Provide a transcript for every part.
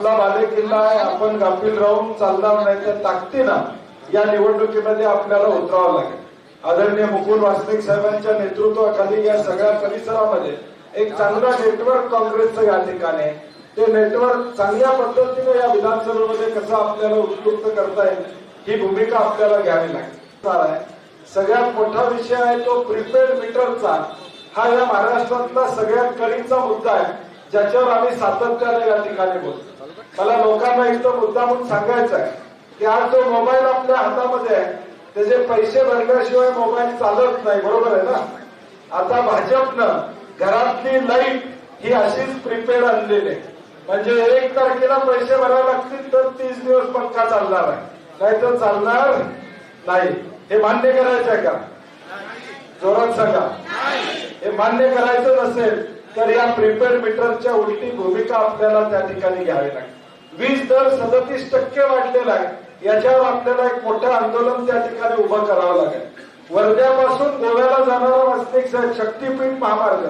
आपला बाले किल्ला आहे आपण गाफील राहून चालणार नाही तर ताकदीनं या निवडणुकीमध्ये आपल्याला उतरावं लागेल. आदरणीय मुकुल वासनिक साहेबांच्या नेतृत्वाखाली या सगळ्या परिसरामध्ये एक चांगला नेटवर्क काँग्रेसचं या ठिकाणी. ते नेटवर्क चांगल्या पद्धतीने या विधानसभेमध्ये कसं आपल्याला उत्कृष्ट करता येईल ही भूमिका आपल्याला घ्यावी लागेल. आहे. सगळ्यात मोठा विषय आहे तो प्रीपेड मीटरचा हा या महाराष्ट्रातला सगळ्यात कळीचा मुद्दा आहे ज्याच्यावर आम्ही सातत्याने या ठिकाणी बोलतो. मला लोकांना इथं मुद्दा म्हणून सांगायचं आहे की आज जो मोबाईल आपल्या हातामध्ये आहे त्याचे पैसे भरल्याशिवाय मोबाईल चालत नाही बरोबर आहे ना? आता भाजपनं घरातली लाइट ही अशीच प्रिपेड आणलेली आहे. म्हणजे एक तारखेला पैसे भरावे लागतील तर तीस दिवस पक्का चालणार आहे. नाही तर चालणार नाही. हे मान्य करायचं आहे का? जोरात सांगा. हे मान्य करायचं नसेल तर या प्रिपेड मीटरच्या उलटी भूमिका आपल्याला त्या ठिकाणी घ्यावी लागेल वीज दर सदतीस टक्के वाढलेला आहे. याच्यावर आपल्याला एक मोठं आंदोलन त्या ठिकाणी उभं करावं लागेल. वर्ध्यापासून गोव्याला जाणारा वास्तविक शक्तीपीठ महामार्ग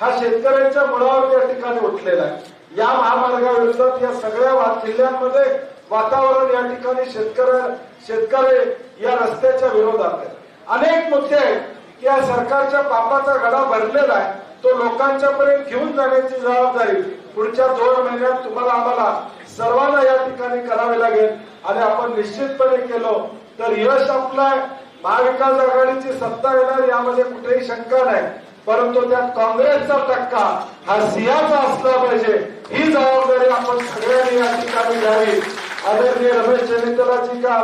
हा शेतकऱ्यांच्या मुळावर त्या ठिकाणी उठलेला आहे. या महामार्गाविरोधात या सगळ्या जिल्ह्यांमध्ये वातावरण या ठिकाणी शेतकऱ्या शेतकरी या रस्त्याच्या विरोधात आहे. अनेक मुद्दे आहेत की या सरकारच्या पापाचा गडा भरलेला आहे. तो लोकांच्या पर्यंत घेऊन जाण्याची जबाबदारी पुढच्या दोन महिन्यात तुम्हाला आम्हाला सर्वांना या ठिकाणी करावे लागेल. आणि आपण निश्चितपणे केलो तर यश आपलाय. महाविकास आघाडीची सत्ता येणार यामध्ये कुठेही शंका नाही. परंतु त्यात काँग्रेसचा टक्का हा सियाचा असला पाहिजे. ही जबाबदारी आपण सगळ्यांनी या ठिकाणी घ्यावी. आदरणीय रमेश चनितला जी का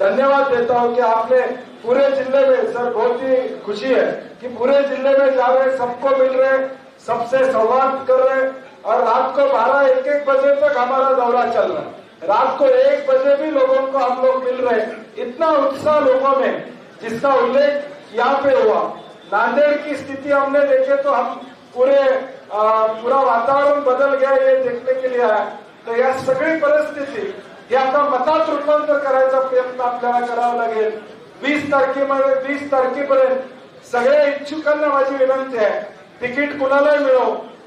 धन्यवाद देता हूं कि आपने पूरे जिले में सर बहुत ही खुशी है कि पूरे जिले में जा रहे सबको मिल रहे सबसे संवाद कर रहे और रात को बारह एक एक बजे तक हमारा दौरा चल रहा है। रात को एक बजे भी लोगों को हम लोग मिल रहे इतना उत्साह लोगों में जिसका उल्लेख यहाँ पे हुआ। नांदेड़ की स्थिति हमने देखे तो हम पूरे अ, पूरा वातावरण बदल गया ये देखने के लिए आया। तर या सगळी परिस्थिती हे आता मतात रूपांतर करायचा प्रयत्न आपल्याला करावा लागेल। वीस तारखेमध्ये वीस तारखेपर्यंत सगळ्या इच्छुकांना माझी विनंती आहे। तिकीट कुणालाही मिळो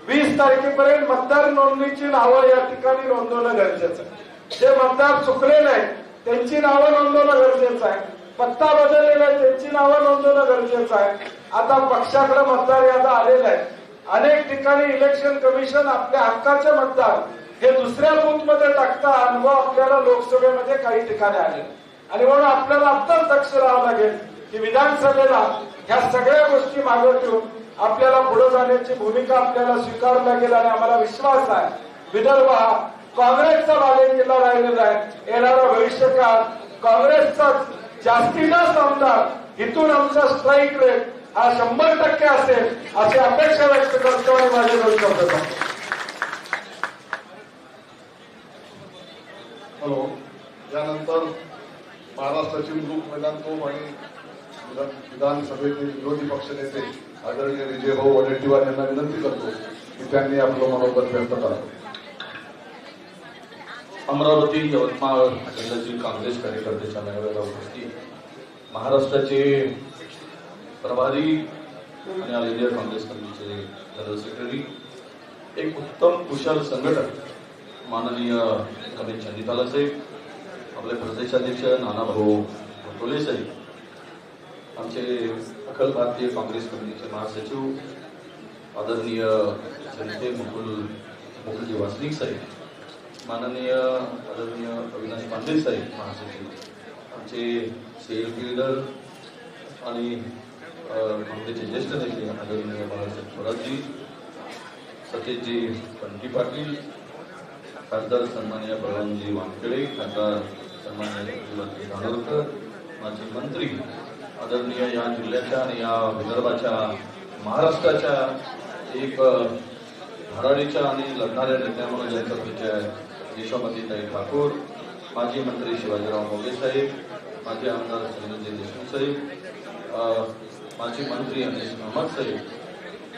वीस तारखेपर्यंत मतदार नोंदणीची नावं या ठिकाणी नोंदवणं गरजेचं आहे. जे मतदार चुकले नाही त्यांची नावं नोंदवणं गरजेचं आहे. पत्ता बदललेला आहे त्यांची नावं नोंदवणं गरजेचं आहे. आता पक्षाकडे मतदार यादा आलेला आहे अनेक ठिकाणी इलेक्शन कमिशन आपल्या हक्काचे मतदार हे दुसऱ्या बूथमध्ये टाकता अनुभव आपल्याला लोकसभेमध्ये काही ठिकाणी आले आणि म्हणून आपल्याला आत्ताच दक्ष राहावं लागेल की विधानसभेला ह्या सगळ्या गोष्टी मागे ठेवून आपल्याला पुढे जाण्याची भूमिका आपल्याला स्वीकारल्या लागेल आणि आम्हाला विश्वास आहे. विदर्भ हा काँग्रेसचा बालेकिल्ला राहिलेला आहे. येणारा भविष्यकाळ काँग्रेसचाच जास्तीत जास्त आमदार. इथून आमचा स्ट्राईक रेट हा शंभर टक्के असेल अशी अपेक्षा व्यक्त करतो आणि माझे दोन शब्द हॅलो. यानंतर महाराष्ट्राचे मुलूक मैदान तो आणि विधान- विधानसभेचे विरोधी पक्षनेते आदरणीय विजय भाऊ वडेट्टीवार यांना विनंती करतो की त्यांनी आपलं मनोगत व्यक्त करावं अमरावती यवतमाळ जिल्ह्यातील काँग्रेस कार्यकर्त्याच्या मेळाव्याला उपस्थित महाराष्ट्राचे प्रभारी आणि ऑल इंडिया काँग्रेस कमिटीचे जनरल सेक्रेटरी एक उत्तम कुशल संघटक माननीय कमी चंदिताला साहेब आपले प्रदेशाध्यक्ष नानाभाऊ पटोले साहेब आमचे अखिल भारतीय काँग्रेस कमिटीचे महासचिव आदरणीय जनते मुकुल मुकुलजी वासनिक साहेब माननीय आदरणीय अविनाश पांडे साहेब महासचिव आमचे सेल बिल्डर आणि काँग्रेसचे ज्येष्ठ नेते आदरणीय बाळासाहेब थोरातजी सतीशजी कंटी पाटील खासदार सन्मान्य बळवंतजी वानखेडे खासदार सन्मान्य धानोरकर माजी मंत्री आदरणीय या जिल्ह्याच्या आणि या विदर्भाच्या महाराष्ट्राच्या एक भराडीच्या आणि लढणाऱ्या नेत्या म्हणून ज्यांचा परिचय आहे यशोमतीताई ठाकूर माजी मंत्री शिवाजीराव मोगे साहेब माजी आमदार संजय देशमुख साहेब माजी मंत्री अनिश अहमद साहेब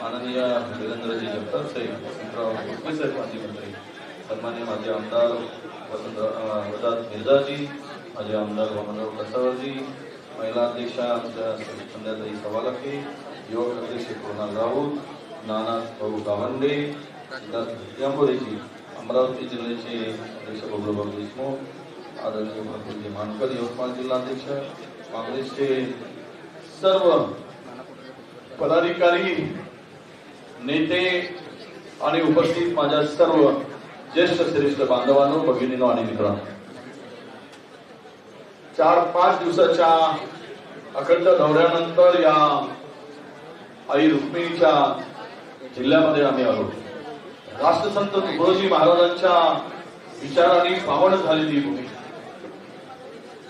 माननीय वीरेंद्रजी जगताप साहेब वसंतराव मुटके साहेब माजी मंत्री सन्मान्य माजी आमदार वसंत अ, वदात माजी आमदार वामनराव कसावरजी महिला अध्यक्षा आमच्या संध्याताई सवालके युवक अध्यक्ष कृणाल राऊत नाना भाऊ गावंडे यांबोरेजी अमरावती जिल्ह्याचे अध्यक्ष बबलूभाऊ देशमुख आदरणीय प्रफुल्लजी मानकर यवतमाळ जिल्हा अध्यक्ष काँग्रेसचे सर्व पदाधिकारी नेते आणि उपस्थित माझ्या सर्व ज्येष्ठ श्रेष्ठ बांधवांनो भगिनीनो आणि मित्रांनो. चार पाच दिवसाच्या अखंड दौऱ्यानंतर या आई रुक्मिणीच्या जिल्ह्यामध्ये आम्ही आलो. राष्ट्रसंत तुकडोजी महाराजांच्या विचारांनी पावन झालेली भूमी.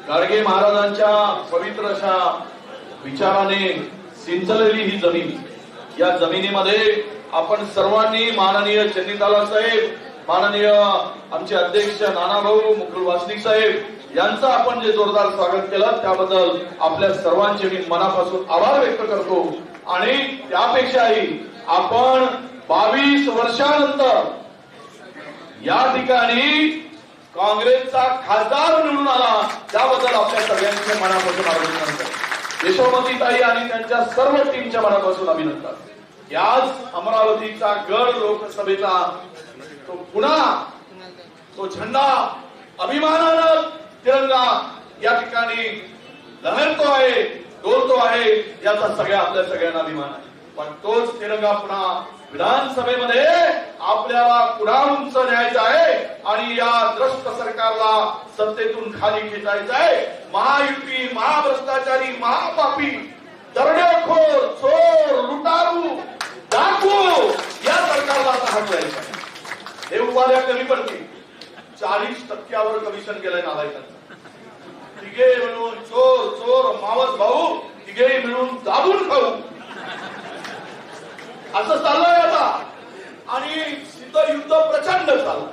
गाडगे महाराजांच्या पवित्र अशा विचाराने सिंचलेली ही जमीन. या जमिनीमध्ये आपण सर्वांनी माननीय चंदिताला साहेब माननीय आमचे अध्यक्ष नानाभाऊ मुकुल वासनिक साहेब यांचं आपण जे जोरदार स्वागत केलं त्याबद्दल आपल्या सर्वांचे मी मनापासून आभार व्यक्त करतो. आणि त्यापेक्षाही आपण बावीस वर्षानंतर या ठिकाणी काँग्रेसचा खासदार निवडून आला त्याबद्दल आपल्या सगळ्यांचे मनापासून अभिनंदन. करतो यशोमतीताई आणि त्यांच्या सर्व टीमच्या मनापासून अभिनंदन. याच अमरावतीचा गड लोकसभेचा तो पुन्हा तो झेंडा अभिमानानं तिरंगा या ठिकाणी लहरतो आहे डोलतो आहे याचा सगळ्या आपल्या सगळ्यांना अभिमान आहे. पण तोच तिरंगा पुन्हा विधानसभेमध्ये आपल्याला पुन्हा उंच न्यायचा आहे आणि या द्रष्ट सरकारला सत्तेतून खाली खेचायचं आहे. महायुती महाभ्रष्टाचारी महापापी दरडेखोर चोर लुटारू डाकू या सरकारला आता हटवायचं आहे. हे उपाध्या कमी पडतील. चाळीस टक्क्यावर कमिशन केलंय नालायकांचं. तिघे मिळून चोर चोर मावस भाऊ तिघे मिळून दाबून खाऊ. असं चाललंय आता. आणि तिथं युद्ध प्रचंड चाललं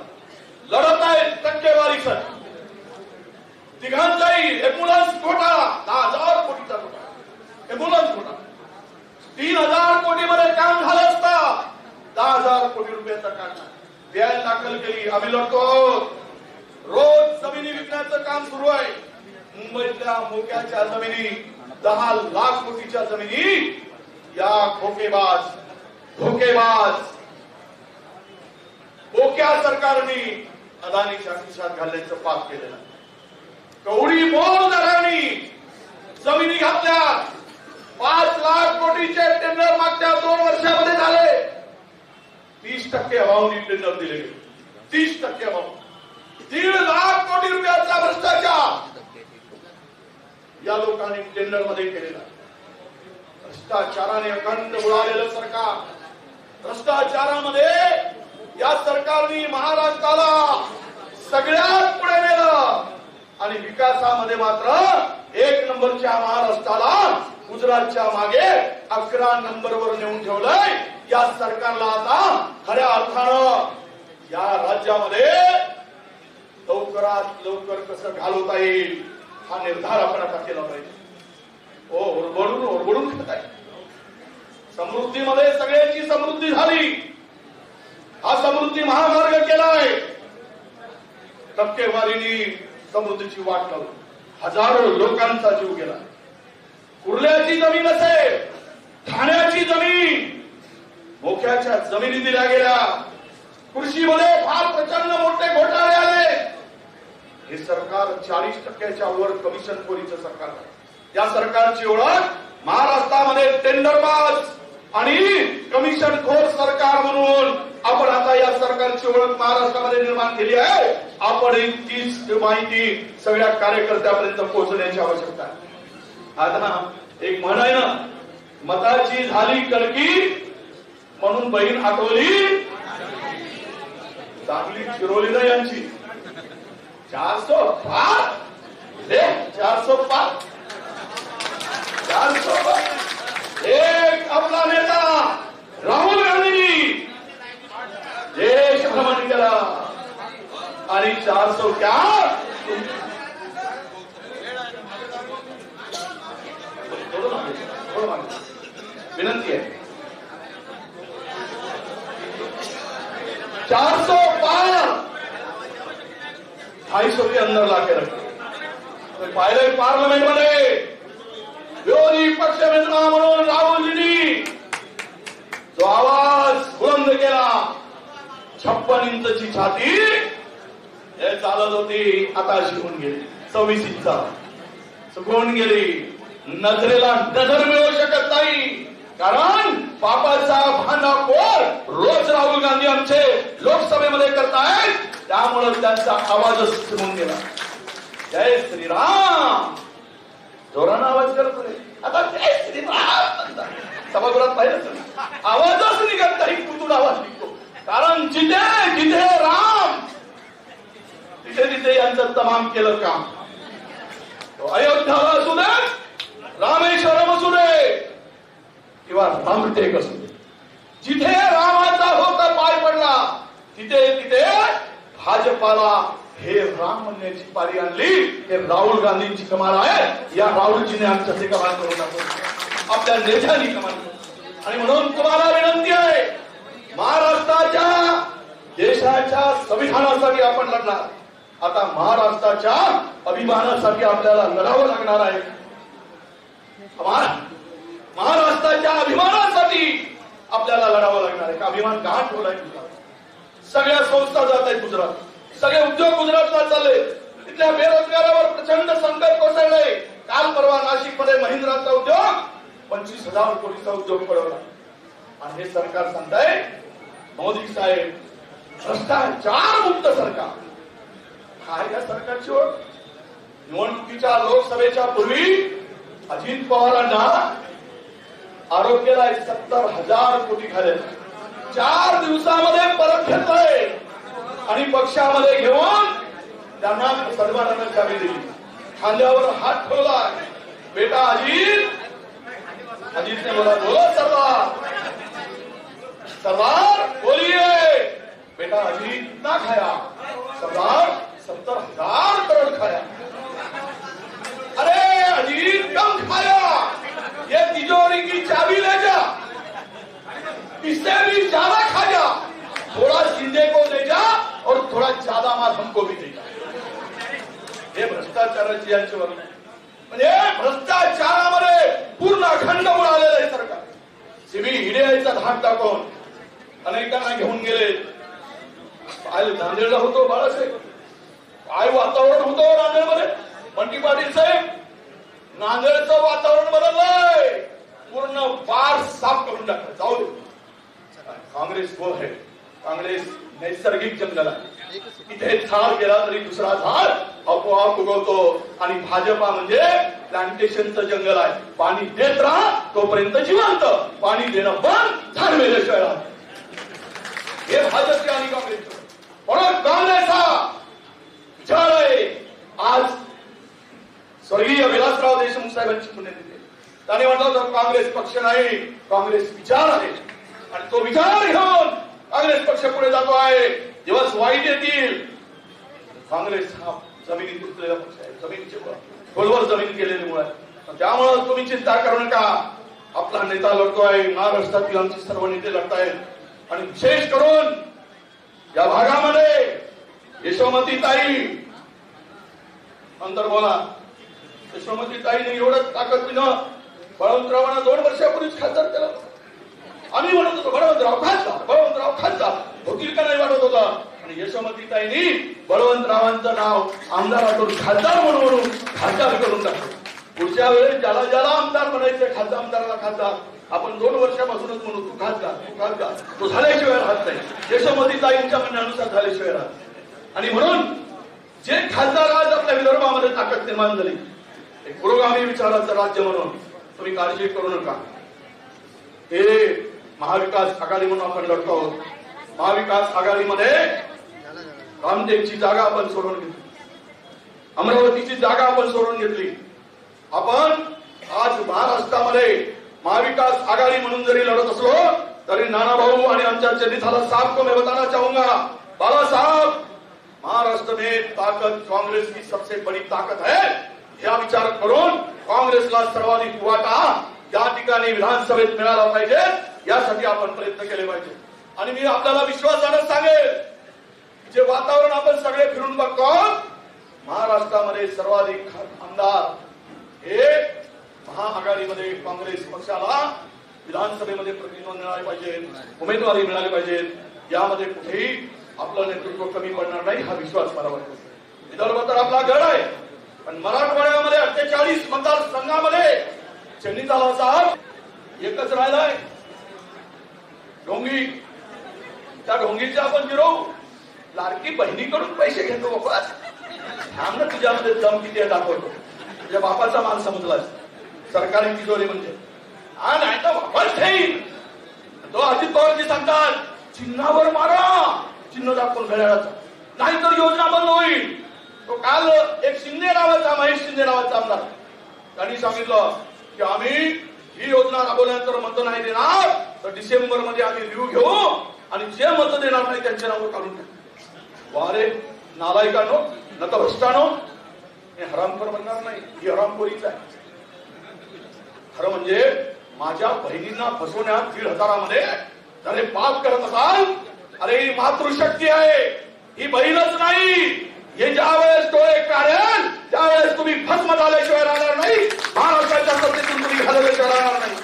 लढत आहे टक्केवारीसाठी तिघांचाही एम्ब्युलन्स घोटाळा. दहा हजार कोटीचा घोटाळा. एम्ब्युलन्स घोटाळा. तीन हजार कोटी मध्ये काम झालं असता. दहा हजार कोटी रुपयाचा काम द्यायला दाखल केली. आम्ही लढतो आहोत. करण्याचं काम सुरू आहे. मुंबईतल्या मोक्याच्या जमिनी दहा लाख कोटीच्या जमिनी या खोकेबाज धोकेबाज बोक्या सरकारने अदानीच्या खिशात घालण्याचं पाप केलेलं कवडी मोल दरांनी जमिनी घातल्या. पाच लाख कोटीचे टेंडर मागच्या दोन वर्षामध्ये झाले. तीस टक्के अमाऊंट टेंडर दिले गेले. तीस टक्के अमाऊंट दीड लाख कोटी रुपयाचा भ्रष्टाचार या लोकांनी टेंडरमध्ये केलेला भ्रष्टाचाराने अखंड उडालेलं सरकार. भ्रष्टाचारामध्ये या सरकारने महाराष्ट्राला सगळ्यात पुढे नेलं. आणि विकासामध्ये मात्र एक नंबरच्या महाराष्ट्राला गुजरातच्या मागे अकरा नंबरवर नेऊन ठेवलंय. या सरकारला आता खऱ्या अर्थानं या राज्यामध्ये लवकरात लवकर कसं घालवता येईल हा निर्धार आपण आता केला पाहिजे. हो ओरबडून ओरबडून खात आहे. समृद्धीमध्ये सगळ्यांची समृद्धी झाली. हा समृद्धी महामार्ग केलाय. टक्केवारीने समृद्धीची वाट लावली हजारो लोकांचा जीव गेला. कुर्ल्याची जमीन असेल ठाण्याची जमीन मोक्याच्या जमिनी दिल्या गेल्या. कृषीमध्ये फार प्रचंड मोठे घोटाळे आले. हे सरकार चाळीस टक्क्याच्या वर कमिशन खोरीचं सरकार आहे. या सरकारची ओळख महाराष्ट्रामध्ये टेंडरबाज आणि कमिशन खोर सरकार म्हणून आपण आता या सरकारची ओळख महाराष्ट्रामध्ये निर्माण केली आहे. आपण ही तीच माहिती सगळ्या कार्यकर्त्यापर्यंत पोहोचण्याची आवश्यकता आहे. आता एक म्हण आहे ना मताची झाली कडकी म्हणून बहीण आठवली. चांगली फिरवली ना यांची. चारसो पाच. ले चारसो पाच. चारसो पाच. एक आपला नेता राहुल देश भ्रमण केला. आणि चार सौ चार विनंती आहे. चार सौ ढाई सौ के अंदर लाके रखे। तो पाहिलंय पार्लमेंटमध्ये विरोधी पक्ष नेता म्हणून राहुलजींनी जो आवाज बुलंद केला छप्पन इंचची छाती हे चालत होती आता अशी होऊन गेली सव्वीस इंचा सुकून गेली। नजरेला नजर मिळू शकत नाही। कारण पापाचा कोर रोज राहुल गांधी आमचे लोकसभेमध्ये करतायत? त्यामुळे त्यांचा आवाजच सुरून गेला. जय श्रीराम. जोरानं आवाज करत रे आता जय श्रीराम सभागृहात पाहिलं आवाजच निघत नाही कुठून आवाज निघतो. कारण जिथे जिथे राम तिथे तिथे यांचं तमाम केलं काम. अयोध्या अयोध्याला असू दे रामेश्वरम असू दे किंवा रामटेक असू दे जिथे रामाचा होता पाय पडला तिथे तिथे भाजपाला हे राम म्हणण्याची पारी आणली हे राहुल गांधींची कमाल आहे. या राहुलजीने आमच्यासाठी कमाल करून दाखवली आपल्या नेत्यांनी कमाल आणि म्हणून तुम्हाला विनंती आहे महाराष्ट्राच्या देशाच्या संविधानासाठी आपण लढणार. आता महाराष्ट्राच्या अभिमानासाठी आपल्याला लढावं लागणार आहे. महाराष्ट्राच्या अभिमानासाठी आपल्याला लढावं लागणार आहे. का अभिमान गहाण ठेवलाय तुझा सगळ्या संस्था जात आहेत गुजरात. सगळे उद्योग गुजरातला चालले. तिथल्या बेरोजगारावर प्रचंड संकट कोसळले काल परवा नाशिकमध्ये महिंद्राचा उद्योग पंचवीस हजार कोटीचा उद्योग पडवला. आणि हे सरकार सांगताय मोदी साहेब भ्रष्टाचार मुक्त सरकार. काय या सरकारची ओळख. निवडणुकीच्या लोकसभेच्या पूर्वी अजित पवारांना आरोग्याला सत्तर हजार कोटी खाले चार दिवसामध्ये परत घेतलंय आणि पक्षामध्ये घेऊन त्यांना सन्मानानं चावी दिली खांद्यावर हात ठेवला बेटा अजित. अजितने मला बोलत हो, सरदार. सरदार बोलिए बेटा अजित ना खाया. सरदार सत्तर हजार करोड़ खाया. अरे अजीत कम खाया. ये तिजोरी की चाबी ले इससे भी ज्यादा खा जा। थोड़ा शिंदे को दे जा और थोड़ा ज्यादा माल हमको भी दे जा। हे। भ्रष्टाचाराची यांची वर्णन म्हणजे भ्रष्टाचारामध्ये पूर्ण अखंड उडालेलं आहे सरकार. सीबी हिडियाचा धाक टाकून अनेकांना घेऊन गेले. पाय नांदेडला होतो बाळासाहेब. काय वातावरण होतं हो नांदेडमध्ये? बंटी पाटील साहेब नांदेडचं वातावरण बदललंय. पूर्ण बार साफ करून टाकलं. जाऊ दे. काँग्रेस वो है। काँग्रेस नैसर्गिक जंगल आहे इथे झाड गेला तरी दुसरा झाड आपोआप उगवतो आणि भाजपा म्हणजे प्लांटेशनचं जंगल आहे। पाणी देत राहा तोपर्यंत जिवंत। पाणी देणं बंद झाड मेल्याशिवाय राहत हे भाजपचे आणि काँग्रेस म्हणून काँग्रेस हा विचार आहे आज स्वर्गीय विलासराव देशमुख साहेबांची पुण्यतिथी त्याने म्हटलं तर काँग्रेस पक्ष नाही काँग्रेस विचार आहे. आणि तो विचार घेऊन काँग्रेस पक्ष पुढे जातो आहे. दिवस वाईट येतील. काँग्रेस हा जमिनीत घेतलेला पक्ष आहे. जमिनीचे खोलवर जमीन गेलेली मुळे त्यामुळं तुम्ही चिंता करू नका. आपला नेता लढतोय महाराष्ट्रातील आमचे सर्व नेते लढतायत आणि विशेष करून या भागामध्ये यशोमती ताई. अंतर बोला. यशोमती ताईने एवढं ताकदीनं बळवंतरावांना दोन वर्षापूर्वीच खासदार केला आम्ही म्हणत होतो बळवंतराव खासदार बळवंतराव खासदार होतील का नाही वाटत होता? आणि यशोमतीताईनी बळवंतरावांचं नाव आमदारातून खासदार म्हणून म्हणून खासदार करून टाकलं. पुढच्या वेळेस ज्याला ज्याला आमदार म्हणायचं खासदार आमदाराला खासदार. आपण दोन वर्षापासूनच म्हणू तू खासदार तू खासदार. तो झाल्याशिवाय राहत नाही. यशोमती ताईंच्या म्हणण्यानुसार झाल्याशिवाय राहत आणि म्हणून जे खासदार आज आपल्या विदर्भामध्ये ताकद निर्माण झाली पुरोगामी विचाराचं राज्य म्हणून तुम्ही काळजी करू नका. हे महाविकास आघाडी म्हणून आपण लढतो आहोत. महाविकास आघाडीमध्ये रामदेवची जागा आपण सोडून घेतली. अमरावतीची जागा आपण सोडून घेतली. आपण आज महाराष्ट्रामध्ये महाविकास आघाडी म्हणून जरी लढत असलो तरी नाना भाऊ आणि आमच्या चरिताला साफ को मैं बताना चाहूंगा बाळासाहेब महाराष्ट्र में ताकत कांग्रेस की सबसे बड़ी ताकत है या विचार करून काँग्रेसला सर्वाधिक वाटा या ठिकाणी विधानसभेत मिळाला पाहिजे. यासाठी आपण प्रयत्न केले पाहिजे. आणि मी आपल्याला विश्वासानं सांगेल जे वातावरण आपण सगळे फिरून बघतो महाराष्ट्रामध्ये सर्वाधिक आमदार हे महाआघाडीमध्ये काँग्रेस पक्षाला विधानसभेमध्ये प्रतिनिधित्व मिळाले पाहिजे उमेदवारी मिळाली पाहिजे. यामध्ये कुठेही आपलं नेतृत्व कमी पडणार नाही हा विश्वास मला वाटतो. विदर्भ तर आपला गड आहे पण मराठवाड्यामध्ये अठ्ठेचाळीस मतदारसंघामध्ये चेन्नी साहेब एकच राहिलाय. ढोंगी. त्या ढोंगीचे आपण गिरवू लाडकी बहिणीकडून पैसे घेतो बाबा थांब ना तुझ्यामध्ये दम किती आहे दाखवतो. तुझ्या बापाचा मान समजलास. सरकारी तिजोरी म्हणजे. हा नाही तर वापस ठेईल तो अजित पवारजी सांगतात चिन्हावर मारा. चिन्ह दाखवून घड्याळाचा नाहीतर योजना बंद होईल. तो काल एक शिंदे नावाचा महेश शिंदे नावाचा आमदार. त्यांनी सांगितलं की आम्ही ही योजना राबवल्यानंतर मत नाही देणार. तर डिसेंबरमध्ये आम्ही रिव्ह्यू घेऊ आणि जे मत देणार नाही त्यांचे नाव काढून टाकू. वारे नालायकानो न तर भ्रष्टानो हे हरामखोर बनणार नाही ही हरामखोरीच आहे. खरं म्हणजे माझ्या बहिणींना फसवण्यात दीड हजारामध्ये अरे पाप करत असाल अरे ही मातृशक्ती आहे ही बहीणच नाही. हे ज्या वेळेस डोळे काढेल त्यावेळेस तुम्ही भस्म झाल्याशिवाय राहणार नाही महाराष्ट्राच्या सत्तेतून तुम्ही घालवल्याशिवाय राहणार नाही.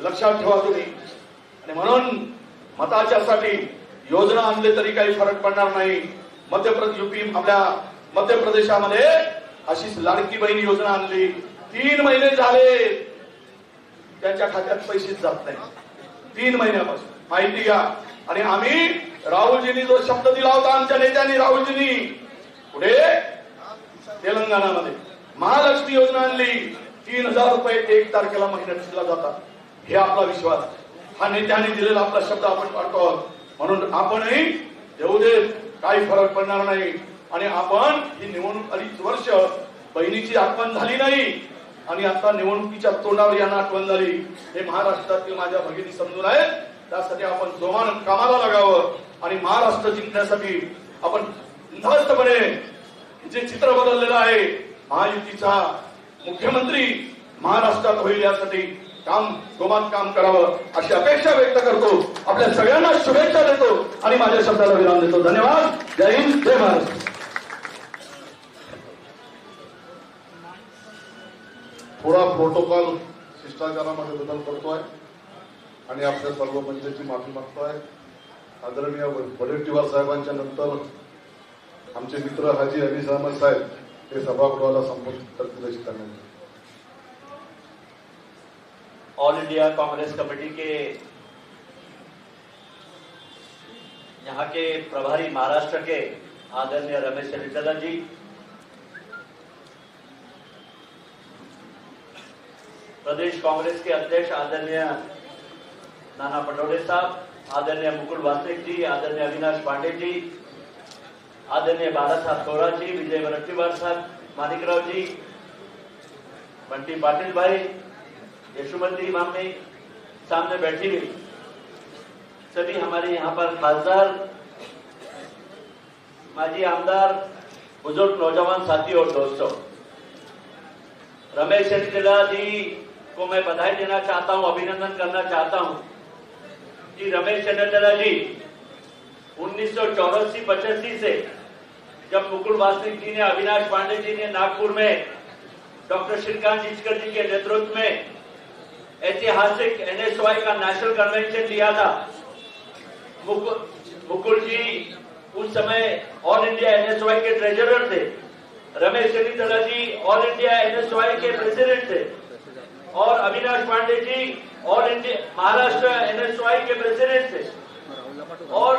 लक्षात ठेवा तुम्ही. आणि म्हणून मताच्यासाठी योजना आणले तरी काही फरक पडणार नाही. मध्य प्रदेश युपी आपल्या मध्य प्रदेशामध्ये अशीच लाडकी बहीण योजना आणली. तीन महिने झाले. त्यांच्या खात्यात पैसेच जात नाही. तीन महिन्यापासून. माहिती घ्या. आणि आम्ही राहुलजींनी जो शब्द दिला होता आमच्या नेत्यांनी राहुलजींनी पुढे तेलंगणामध्ये महालक्ष्मी योजना आणली. तीन हजार रुपये एक तारखेला महिन्यात दिला जातात. हे आपला विश्वास. हा नेत्याने दिलेला आपला शब्द आपण पाठतो आहोत. म्हणून आपणही देऊ दे काही फरक पडणार नाही. आणि आपण ही निवडणूक अडीच वर्ष बहिणीची आठवण झाली नाही. आणि आता निवडणुकीच्या तोंडावर यांना आठवण झाली. हे महाराष्ट्रातील माझ्या भगिनी समजून आहेत. त्यासाठी आपण जोमान कामाला लागावं. आणि महाराष्ट्र जिंकण्यासाठी आपण उद्ध्वस्तपणे जे चित्र बदललेलं आहे महायुतीचा मुख्यमंत्री महाराष्ट्रात होईल यासाठी काम जोमात काम करावं अशी अपेक्षा व्यक्त करतो. आपल्या सगळ्यांना शुभेच्छा देतो आणि माझ्या शब्दाला विराम देतो. धन्यवाद. जय हिंद जय महाराष्ट्र थोडा प्रोटोकॉल शिष्टाचारामध्ये बदल करतोय आणि आपल्या सर्व मंचाची माफी मागतोय. आदरणीय वडेट्टीवार साहेबांच्या नंतर आमचे मित्र हाजी अनीस अहमद साहेब हे सभागृहाला संबोधित करतील अशी त्यांना ऑल इंडिया कांग्रेस कमेटी के यहाँ के प्रभारी महाराष्ट्र के आदरणीय रमेश चंद्रला जी। प्रदेश कांग्रेस के अध्यक्ष आदरणीय नाना पटोले साहब, आदरणीय मुकुल वासनिक जी, आदरणीय अविनाश पांडे जी, आदरणीय बाला साहब थोड़ा जी, विजय वरट्टीवार साहब मानिकराव जी, बंटी पाटिल भाई यशोमती मामनी सामने बैठी हुई। सभी हमारे यहाँ पर खासदार, माजी आमदार, बुज़ुर्ग, नौजवान साथी और दोस्तों, रमेश चंद्रला जी को मैं बधाई देना चाहता हूँ, अभिनंदन करना चाहता हूँ कि रमेश चंद्रला जी उन्नीस सौ चौरासी पचासी से जब मुकुल वासनिक जी ने, अविनाश पांडे जी ने नागपुर में डॉक्टर श्रीकांत जिचकर जी के नेतृत्व में ऐतिहासिक एनएसवाई का नेशनल कन्वेंशन लिया था। मुकुल जी उस समय ऑल इंडिया एनएसवाई के ट्रेजरर थे। रमेश चंद्रला जी ऑल इंडिया एनएसवाई के प्रेसिडेंट थे। और Avinash Pandey ji all India Maharashtra NSUI के प्रेसिडेंट थे। और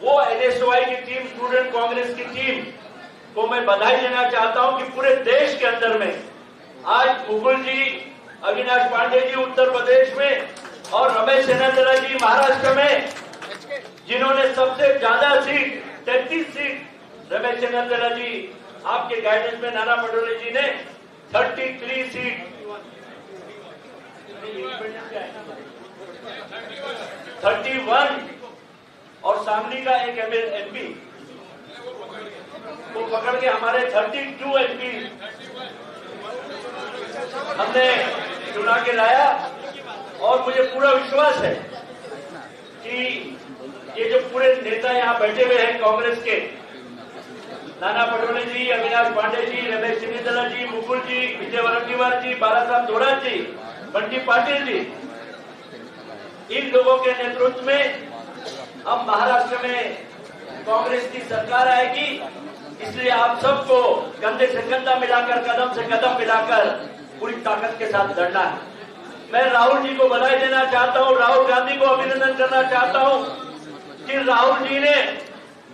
वो एनएसवाई की टीम स्टूडेंट कांग्रेस की टीम को मैं बधाई देना चाहता हूँ कि पूरे देश के अंदर में आज मुकुल जी अविनाश पांडे जी उत्तर प्रदेश में और रमेश सेनातला जी महाराष्ट्र में, जिन्होंने सबसे ज़्यादा सीट, तैतीस सीट रमेश सेनातला जी, आपके गाइडेंस में नाना पटोले जी ने thirty three seat. Thirty one और सामनी का एक एमपी को पकड़ के हमारे 32 एमपी हमने चुना के लाया और मुझे पूरा विश्वास है कि ये जो पूरे नेता यहाँ बैठे हुए हैं कांग्रेस के, नाना पटोले जी, अविनाश पांडे जी, रमेश सिंह जी, मुकुल जी, विजय वरट्टीवार जी बाला साहब थोरात जी, बंटी पाटिल जी, इन लोगों के नेतृत्व में हम महाराष्ट्र में कांग्रेस की सरकार आएगी। इसलिए आप सबको कंधे से कंधा मिलाकर, कदम से कदम मिलाकर पूरी ताकत के साथ लड़ना है। मैं राहुल जी को बधाई देना चाहता हूँ, राहुल गांधी को अभिनंदन करना चाहता हूँ कि राहुल जी ने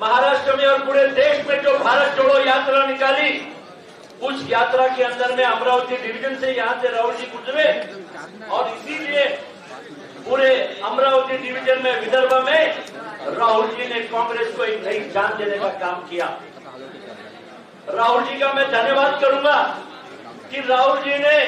महाराष्ट्र में और पूरे देश में जो भारत जोड़ो यात्रा निकाली, उस यात्रा के अंदर में अमरावती डिवीज़न से यहाँ से राहुल जी गुजरे और इसीलिए पूरे अमरावती डिवीज़न में, विदर्भ में राहुल जी ने कांग्रेस को एक नई जान देने का काम किया। राहुल जी का मैं धन्यवाद करूँगा। कि राहुल जी ने